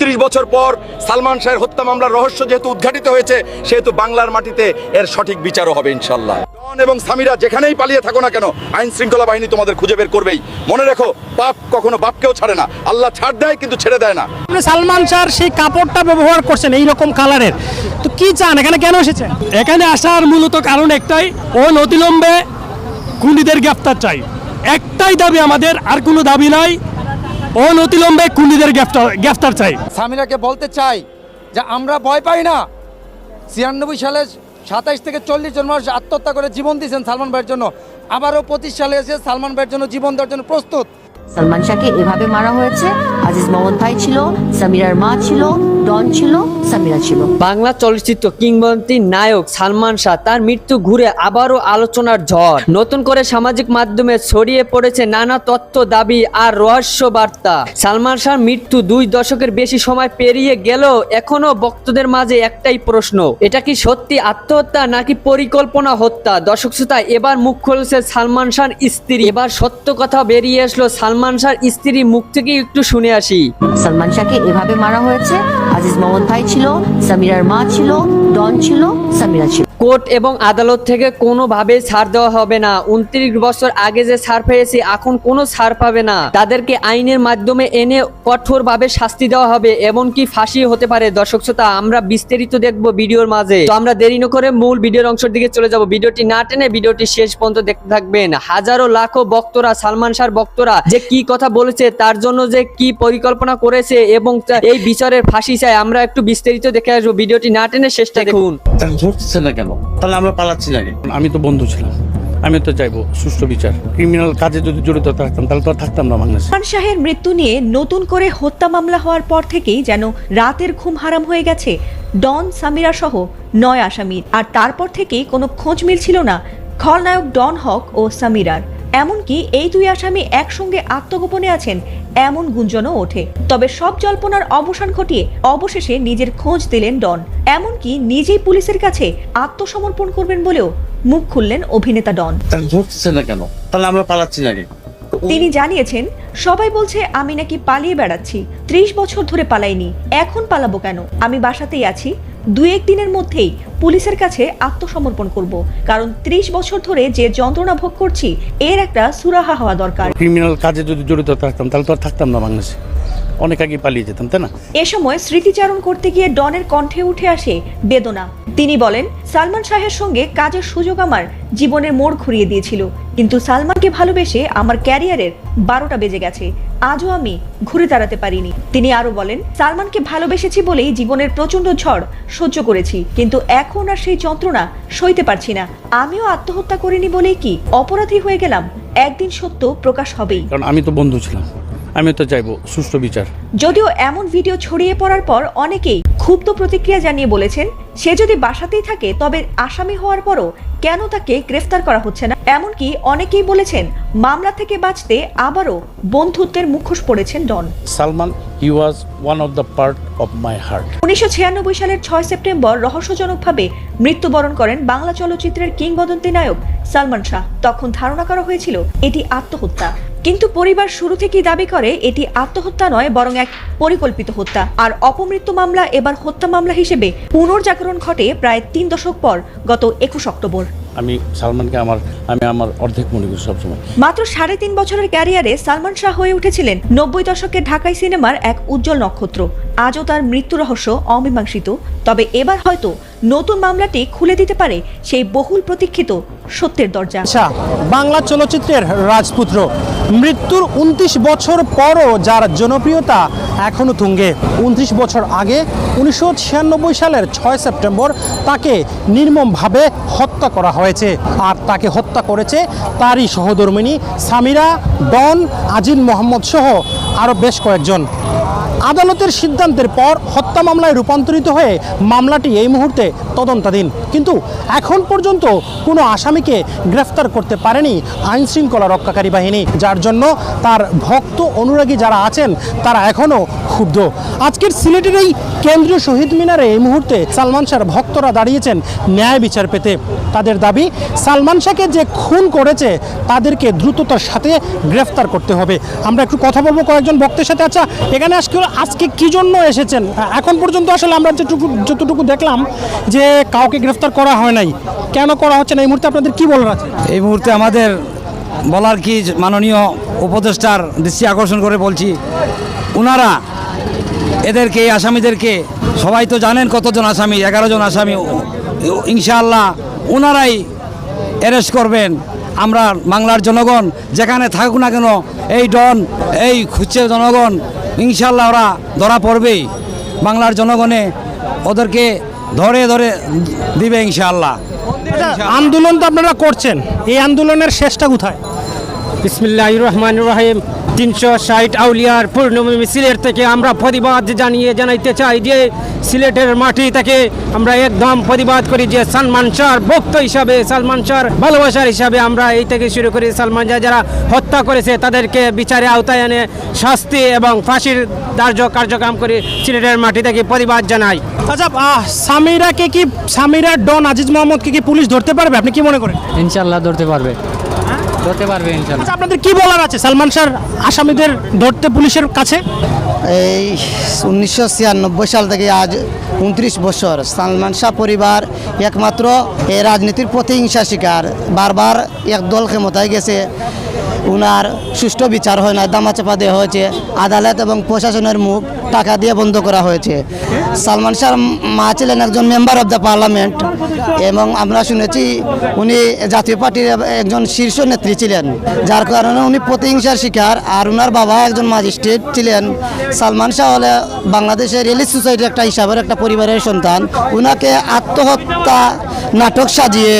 বত্রিশ বছর পর সালমান শাহের হত্যা মামলার রহস্য যেহেতু উদ্ঘাটিত হয়েছে সেহেতু বাংলার মাটিতে এর সঠিক বিচারও হবে ইনশাল্লাহ ডন এবং সামিরা যেখানেই পালিয়ে থাকো না কেন আইন শৃঙ্খলা বাহিনী তোমাদের খুঁজে বের করবেই। মনে রেখো পাপ কখনো বাপকেও ছাড়ে না। আল্লাহ ছাড় দেয় কিন্তু ছেড়ে দেয় না। আপনি সালমান শাহর সেই কাপড়টা ব্যবহার করছেন এই রকম কালারের তো কি চান? এখানে কেন এসেছেন? এখানে আসার মূলত কারণ একটাই ও নতিলম্বে কুন্ডিদের গ্রেফতার চাই। একটাই দাবি আমাদের আর কোনো দাবি নাই। ও নতিলম্বে কুন্ডিদের গ্রেফতার গ্রেফতার চাই। সামিরাকে বলতে চাই যে আমরা ভয় পাই না। ছিয়ানব্বই সালে সাতাইশ থেকে চল্লিশ জন মানুষ আত্মহত্যা করে জীবন দিয়েছেন সালমান ভাইয়ের জন্য। আবারও পঁচিশ সালে এসে সালমান ভাইয়ের জন্য জীবন দেওয়ার জন্য প্রস্তুত। সালমান শাহকে এভাবে মারা হয়েছে। আজিজ মোহাম্মদ ভাই ছিল, সামিরার মা ছিল, ডন ছিল, সামিরা ছিল। বাংলা চলচ্চিত্র কিংবদন্তি নায়ক সালমান শাহ তার মৃত্যু ঘুরে আবারও আলোচনার ঝড়। নতুন করে সামাজিক মাধ্যমে ছড়িয়ে পড়েছে নানা তথ্য, দাবি আর রহস্য বার্তা। সালমান শাহর মৃত্যু দুই দশকের বেশি সময় পেরিয়ে গেলেও এখনও ভক্তদের মাঝে একটাই প্রশ্ন, এটা কি সত্যি আত্মহত্যা নাকি পরিকল্পনা হত্যা? দর্শক শ্রোতা, এবার মুখ খুলছে সালমান শাহর স্ত্রী। এবার সত্য কথা বেরিয়ে আসলো সালমান শাহর স্ত্রী মুখ থেকে একটু শুনে আসি। সালমান শাহকে এভাবে মারা হয়েছে। আজিজ মোহাম্মদ ভাই ছিল, সামিরার মা ছিল, ডন ছিল, সামিরা ছিল। কোর্ট এবং আদালত থেকে কোনোভাবে ছাড় দেওয়া হবে না। উনত্রিশ বছর আগে যে ছাড় পেয়েছে এখন কোনো ছাড় পাবে না। তাদেরকে আইনের মাধ্যমে এনে কঠোরভাবে শাস্তি দেওয়া হবে এমনকি ফাঁসি হতে পারে। দর্শক শ্রোতা আমরা বিস্তারিত দেখব ভিডিওর মাঝে। তো আমরা দেরি না করে মূল ভিডিওর অংশের দিকে চলে যাব। ভিডিওটি না টেনে ভিডিওটি শেষ পর্যন্ত দেখতে থাকবেন। হাজারো লাখো বক্তরা সালমান শাহর বক্তরা যে কি কথা বলেছে তার জন্য যে কি পরিকল্পনা করেছে এবং এই বিচারের ফাঁসি চাই আমরা একটু বিস্তারিত দেখে আসব। ভিডিওটি না টেনে শেষটা দেখুন। না কেন? তাহলে আমরা পালাচ্ছি না আমি তো বন্ধু ছিলাম। আমি তো চাইব সুষ্ঠু বিচার। ক্রিমিনাল কাজে যদি জড়িত থাকতাম তাহলে তো থাকতাম না বাংলাদেশে। সালমান শাহের মৃত্যু নিয়ে নতুন করে হত্যা মামলা হওয়ার পর থেকেই যেন রাতের ঘুম হারাম হয়ে গেছে ডন সামিরা সহ নয় আসামির আর তারপর থেকেই কোনো খোঁজ মিলছিল না খলনায়ক ডন হক ও সামিরার। এমনকি এই দুই আসামি একসঙ্গে আত্মগোপনে আছেন এমন গুঞ্জনও ওঠে। তবে সব জল্পনার অবসান ঘটিয়ে অবশেষে নিজের খোঁজ দিলেন ডন। এমনকি নিজেই পুলিশের কাছে আত্মসমর্পণ করবেন বলেও মুখ খুললেন অভিনেতা ডন। ধরতেছে না কেন? তাহলে আমরা পালাচ্ছি না কেন? তিনি জানিয়েছেন সবাই বলছে আমি নাকি পালিয়ে বেড়াচ্ছি। ত্রিশ বছর ধরে পালাইনি। এখন পালাবো কেন? আমি বাসাতেই আছি। দু এক দিনের মধ্যেই পুলিশের কাছে আত্মসমর্পণ করব। কারণ ত্রিশ বছর ধরে যে যন্ত্রণা ভোগ করছি, এর একটা সুরাহা হওয়া দরকার। ক্রিমিনাল কাজে যদি জড়িত থাকতাম, তাহলে তো আর থাকতাম না বাংলাদেশে। অনেক আগে পালিয়ে যেতাম তাই না? এ সময় স্মৃতিচারণ করতে গিয়ে ডনের কণ্ঠে উঠে আসে বেদনা। তিনি বলেন সালমান শাহের সঙ্গে কাজের সুযোগ আমার জীবনের মোড় ঘুরিয়ে দিয়েছিল। কিন্তু সালমানকে ভালোবেসে আমার ক্যারিয়ারের বারোটা বেজে গেছে। আজও আমি ঘুরে দাঁড়াতে পারিনি। তিনি আরও বলেন সালমানকে ভালোবেসেছি বলেই জীবনের প্রচণ্ড ঝড় সহ্য করেছি। কিন্তু এখন আর সেই যন্ত্রণা সইতে পারছি না। আমিও আত্মহত্যা করিনি বলেই কি অপরাধী হয়ে গেলাম? একদিন সত্য প্রকাশ হবেই। কারণ আমি তো বন্ধু ছিলাম। আমি তো চাইব সুষ্ঠু বিচার। যদিও এমন ভিডিও ছড়িয়ে পড়ার পর অনেকেই ক্ষুব্ধ প্রতিক্রিয়া জানিয়ে বলেছেন সে যদি বাসাতেই থাকে তবে আসামি হওয়ার পরও কেন তাকে গ্রেফতার করা হচ্ছে না? এমনকি অনেকেই বলেছেন মামলা থেকে বাঁচতে আবারও বন্ধুত্বের মুখোশ পড়েছেন don. Salman he was one of the part of my heart উনিশশো ছিয়ানব্বই সালের ছয় সেপ্টেম্বর রহস্যজনকভাবে মৃত্যুবরণ করেন বাংলা চলচ্চিত্রের কিংবদন্তি নায়ক সালমান শাহ। তখন ধারণা করা হয়েছিল এটি আত্মহত্যা। কিন্তু পরিবার শুরু থেকেই দাবি করে এটি আত্মহত্যা নয়, বরং এক পরিকল্পিত হত্যা। আর অপমৃত্যু মামলা এবার হত্যা মামলা হিসেবে পুনর্জাগরণ ঘটে প্রায় তিন দশক পর, গত একুশ অক্টোবর। আমি সালমানকে আমার আমি আমার অর্ধেক মনে করি সবসময়। মাত্র সাড়ে তিন বছরের ক্যারিয়ারে সালমান শাহ হয়ে উঠেছিলেন নব্বই দশকের ঢাকাই সিনেমার এক উজ্জ্বল নক্ষত্র। আজও তার মৃত্যু রহস্য অমীমাংসিত তবে এবার হয়তো নতুন মামলাটি খুলে দিতে পারে সেই বহুল প্রতীক্ষিত সত্যের দরজা। আচ্ছা বাংলা চলচ্চিত্রের রাজপুত্র মৃত্যুর উনত্রিশ বছর পরও যার জনপ্রিয়তা এখনও তুঙ্গে। উনত্রিশ বছর আগে উনিশশো ছিয়ানব্বই সালের ছয় সেপ্টেম্বর তাকে নির্মমভাবে হত্যা করা হয়েছে আর তাকে হত্যা করেছে তারই সহধর্মিনী সামিরা, ডন আজিন মোহাম্মদ সহ আরও বেশ কয়েকজন। আদালতের সিদ্ধান্তের পর হত্যা মামলায় রূপান্তরিত হয়ে মামলাটি এই মুহূর্তে তদন্তাধীন। কিন্তু এখন পর্যন্ত কোনো আসামিকে গ্রেফতার করতে পারেনি আইন শৃঙ্খলা রক্ষাকারী বাহিনী, যার জন্য তার ভক্ত অনুরাগী যারা আছেন, তারা এখনও ক্ষুব্ধ। আজকের সিলেটের এই কেন্দ্রীয় শহীদ মিনারে এই মুহূর্তে সালমান শাহর ভক্তরা দাঁড়িয়েছেন ন্যায় বিচার পেতে। তাদের দাবি, সালমান শাহকে যে খুন করেছে, তাদেরকে দ্রুততার সাথে গ্রেফতার করতে হবে। আমরা একটু কথা বলব কয়েকজন ভক্তের সাথে। আচ্ছা এখানে আজকে আজকে কি জন্য এসেছেন? এখন পর্যন্ত আসলে আমরা যেটুকু, যতটুকু দেখলাম যে কাউকে গ্রেফতার করা হয় নাই। কেন করা হচ্ছে না? এই মুহূর্তে আপনাদের কি বলার আছে? এই মুহূর্তে আমাদের বলার কি মাননীয় উপদেষ্টার দৃষ্টি আকর্ষণ করে বলছি ওনারা এদেরকে এই আসামিদেরকে, সবাই তো জানেন কতজন আসামি, এগারো জন আসামি ইনশাআল্লাহ ওনারাই অ্যারেস্ট করবেন। আমরা বাংলার জনগণ, যেখানে থাকুক না কেন, এই ডন, এই খুঁজছে জনগণ ইনশাআল্লাহ ওরা ধরা পড়বেই। বাংলার জনগণে ওদেরকে ধরে ধরে দিবে ইনশাল্লাহ আন্দোলন তো আপনারা করছেন এই আন্দোলনের শেষটা কোথায়? বিসমিল্লাহ রহমান রহিম। তিনশো ষাট আউলিয়ার পূর্ণমী সিলেট থেকে আমরা প্রতিবাদ জানিয়ে জানাইতে চাই যে সিলেটের মাটি থেকে আমরা একদম প্রতিবাদ করি যে সালমান শাহর ভক্ত হিসাবে সালমান শাহর ভালোবাসার হিসাবে আমরা এই থেকে শুরু করি। সালমান শাহ যারা হত্যা করেছে তাদেরকে বিচারে আওতায় এনে শাস্তি এবং ফাঁসির দার্য কার্যক্রম করে সিলেটের মাটি থেকে প্রতিবাদ জানাই। আচ্ছা আহ, সামিরাকে কি সামিরা ডন আজিজ মোহাম্মদকে কি পুলিশ ধরতে পারবে? আপনি কি মনে করেন? ইনশাল্লাহ ধরতে পারবে। ধরতে পারবে ইনশাল্লাহ। আচ্ছা আপনাদের কি বলার আছে? সালমান শাহর আসামিদের ধরতে পুলিশের কাছে? এই উনিশশো ছিয়ানব্বই সাল থেকে আজ উনত্রিশ বছর সালমান শাহ পরিবার একমাত্র এই রাজনীতির প্রতিহিংসা শিকার। বারবার এক দল ক্ষমতায় গেছে। উনার সুষ্ঠু বিচার হয় না দামাচাপা দেওয়া হয়েছে আদালত এবং প্রশাসনের মুখ টাকা দিয়ে বন্ধ করা হয়েছে। সালমান শাহ মা ছিলেন একজন মেম্বার অব দ্য পার্লামেন্ট এবং আমরা শুনেছি উনি জাতীয় পার্টির একজন শীর্ষ নেত্রী ছিলেন। যার কারণে উনি প্রতিহিংসার শিকার আর উনার বাবা একজন ম্যাজিস্ট্রেট ছিলেন। সালমান শাহ হলে বাংলাদেশের রিলিজ সোসাইটির একটা হিসাবের একটা পরিবারের সন্তান। উনাকে আত্মহত্যা নাটক সাজিয়ে।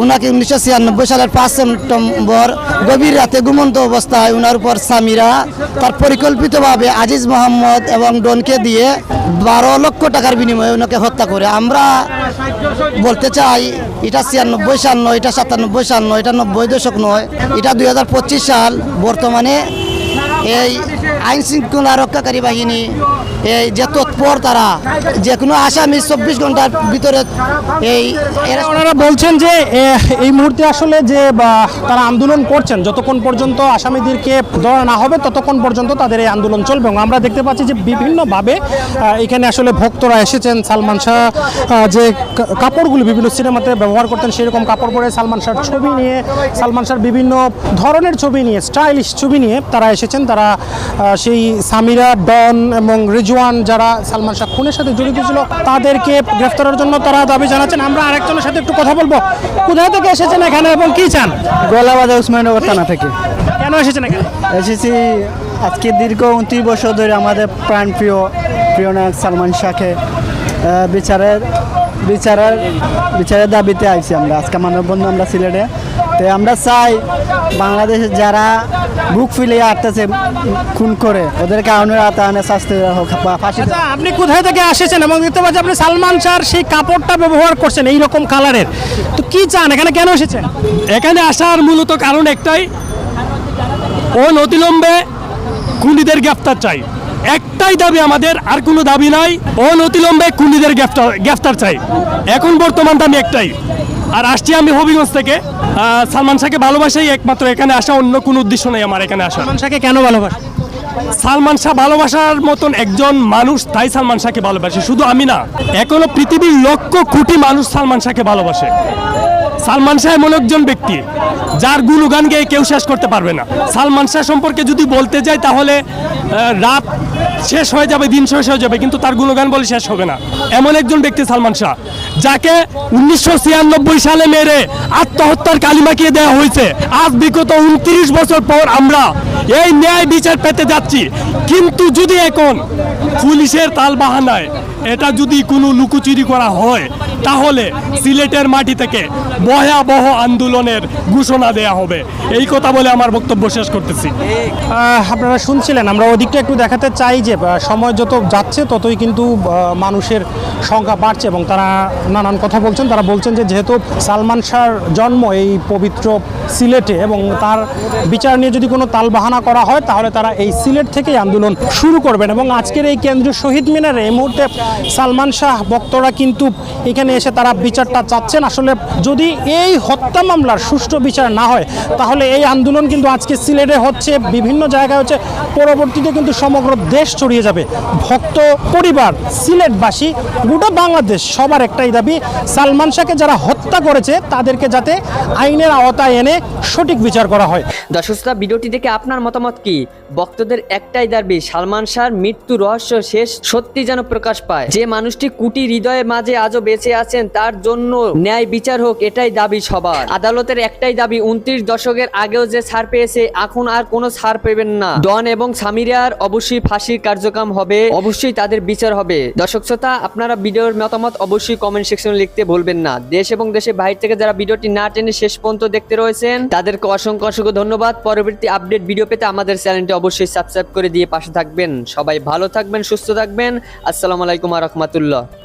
উনাকে উনিশশো ছিয়ানব্বই সালের পাঁচ সেপ্টেম্বর গভীর রাতে ঘুমন্ত অবস্থায় উনার উপর সামিরা তার পরিকল্পিতভাবে আজিজ মোহাম্মদ এবং ডনকে দিয়ে বারো লক্ষ টাকার বিনিময়ে ওনাকে হত্যা করে। আমরা বলতে চাই, এটা ছিয়ানব্বই সাল নয়, এটা সাতানব্বই সাল নয়, এটা নব্বই দশক নয়, এটা দুই হাজার পঁচিশ সাল। বর্তমানে এই আইন শৃঙ্খলা রক্ষাকারী বাহিনী এই যে তৎপর তারা, যে কোনো আসামি চব্বিশ ঘণ্টার ভিতরে এই ওনারা বলছেন যে এই মুহূর্তে আসলে যে তারা আন্দোলন করছেন, যতক্ষণ পর্যন্ত আসামিদেরকে ধরা না হবে, ততক্ষণ পর্যন্ত তাদের এই আন্দোলন চলবে এবং আমরা দেখতে পাচ্ছি যে বিভিন্নভাবে এখানে আসলে ভক্তরা এসেছেন। সালমান শাহ যে কাপড়গুলো বিভিন্ন সিনেমাতে ব্যবহার করতেন, সেরকম কাপড় পরে সালমান শাহর ছবি নিয়ে, সালমান শাহর বিভিন্ন ধরনের ছবি নিয়ে, স্টাইলিশ ছবি নিয়ে তারা এসেছেন। তারা সেই সামিরা ডন এবং রিজওয়ান যারা সালমান শাহ খুনের সাথে জড়িত ছিল তাদেরকে গ্রেফতারের জন্য তারা দাবি জানাচ্ছেন। আমরা আরেকজনের সাথে একটু কথা বলব। কোথায় থেকে এসেছেন এখানে এবং কি চান? গোলাবাজার উসমাননগর থানা থেকে। কেন এসেছেন এখানে? এসেছি আজকে দীর্ঘ উনত্রিশ বছর ধরে আমাদের প্রাণপ্রিয় প্রিয় নায়ক সালমান শাহকে বিচারের বিচারের বিচারের দাবিতে আইছি আমরা। আজকে মানববন্ধন আমরা সিলেটে। তো আমরা চাই বাংলাদেশে যারা বুক ফিলিয়ে আটতেছে খুন করে ওদের কারণে আতানে শাস্তি হোক ফাঁসি আচ্ছা, আপনি কোথায় থেকে আসেছেন এবং দেখতে পাচ্ছি আপনি সালমান শাহর সেই কাপড়টা ব্যবহার করছেন এই রকম কালারের। তো কি চান? এখানে কেন এসেছেন? এখানে আসার মূলত কারণ একটাই ও নতিলম্বে খুনিদের গ্রেফতার চাই। একটাই দাবি আমাদের, আর কোনো দাবি নাই। অন অতিলম্বে কুন্ডিদের গ্রেফতার গ্রেফতার চাই। এখন বর্তমান দামি একটাই। আর আসছি আমি হবিগঞ্জ থেকে। সালমান শাহকে ভালোবাসাই একমাত্র এখানে আসা, অন্য কোনো উদ্দেশ্য নেই আমার এখানে আসা সালমান শাহকে কেন ভালোবাসেন সালমান শাহ ভালোবাসার মতন একজন মানুষ, তাই সালমান শাহকে ভালোবাসে। শুধু আমি না, এখনও পৃথিবীর লক্ষ কোটি মানুষ সালমান শাহকে ভালোবাসে। সালমান শাহ এমন একজন ব্যক্তি, যার গুণগান গেয়ে কেউ শেষ করতে পারবে না। সালমান শাহ সম্পর্কে যদি বলতে যাই, তাহলে রাত শেষ হয়ে যাবে, দিন শেষ হয়ে যাবে, কিন্তু তার গুণগান বলে শেষ হবে না। এমন একজন ব্যক্তি সালমান শাহ, যাকে উনিশশো ছিয়ানব্বই সালে মেরে আত্মহত্যার কালিমাকিয়ে দেওয়া হয়েছে। আজ বিগত উনত্রিশ বছর পর আমরা এই ন্যায় বিচার পেতে যাচ্ছি। কিন্তু যদি এখন পুলিশের তাল বাহানায় এটা যদি কোনো লুকোচুরি করা হয়, তাহলে সিলেটের মাটি থেকে ভয়াবহ আন্দোলনের ঘোষণা দেয়া হবে। এই কথা বলে আমার বক্তব্য শেষ করতেছি। আপনারা শুনছিলেন, আমরা ওদিকটা একটু দেখাতে চাই যে সময় যত যাচ্ছে, ততই কিন্তু মানুষের সংখ্যা বাড়ছে এবং তারা নানান কথা বলছেন। তারা বলছেন যে, যেহেতু সালমান শাহর জন্ম এই পবিত্র সিলেটে এবং তার বিচার নিয়ে যদি কোনো তালবাহানা করা হয়, তাহলে তারা এই সিলেট থেকেই আন্দোলন শুরু করবেন। এবং আজকের এই কেন্দ্রীয় শহীদ মিনারে এই মুহূর্তে সালমান শাহ ভক্তরা কিন্তু এখানে এসে তারা বিচারটা চাচ্ছেন। আসলে যদি এই হত্যা মামলার সুষ্ঠু বিচার না হয় তাহলে এই আন্দোলন কিন্তু আজকে সিলেটে হচ্ছে বিভিন্ন জায়গায় হচ্ছে পরবর্তীতে কিন্তু সমগ্র দেশ ছড়িয়ে যাবে। ভক্ত পরিবার সিলেটবাসী গোটা বাংলাদেশ সবার একটাই দাবি সালমান শাহকে যারা হত্যা করেছে তাদেরকে যাতে আইনের আওতায় এনে সঠিক বিচার করা হয়। দর্শক শ্রোতা, ভিডিওটি দেখে আপনার মতামত কি? বক্তদের একটাই দাবি সালমান শাহর মৃত্যু রহস্য শেষ সত্যি যেন প্রকাশ পায়। যে মানুষটি কুটি হৃদয়ের মাঝে আজও বেঁচে আছেন, তার জন্য ন্যায় বিচার হোক, এটাই দাবি সবার। আদালতের একটাই দাবি, উনত্রিশ দশকের আগেও যে ছাড় পেয়েছে, এখন আর কোনো ছাড় পেবেন না। ডন এবং সামিরার অবশ্যই ফাঁসির কার্যক্রম হবে, অবশ্যই তাদের বিচার হবে। দর্শক শ্রোতা, আপনারা ভিডিওর মতামত অবশ্যই কমেন্ট সেকশনে লিখতে ভুলবেন না। দেশ এবং দেশের বাইরে থেকে যারা ভিডিওটি না টেনে শেষ পর্যন্ত দেখতে রয়েছেন, তাদেরকে অসংখ্য অসংখ্য ধন্যবাদ। পরবর্তী আপডেট ভিডিও পেতে আমাদের চ্যানেলটি অবশ্যই সাবস্ক্রাইব করে দিয়ে পাশে থাকবেন। সবাই ভালো থাকবেন, সুস্থ থাকবেন। আসসালামু আলাইকুম রহমতুল্লাহ।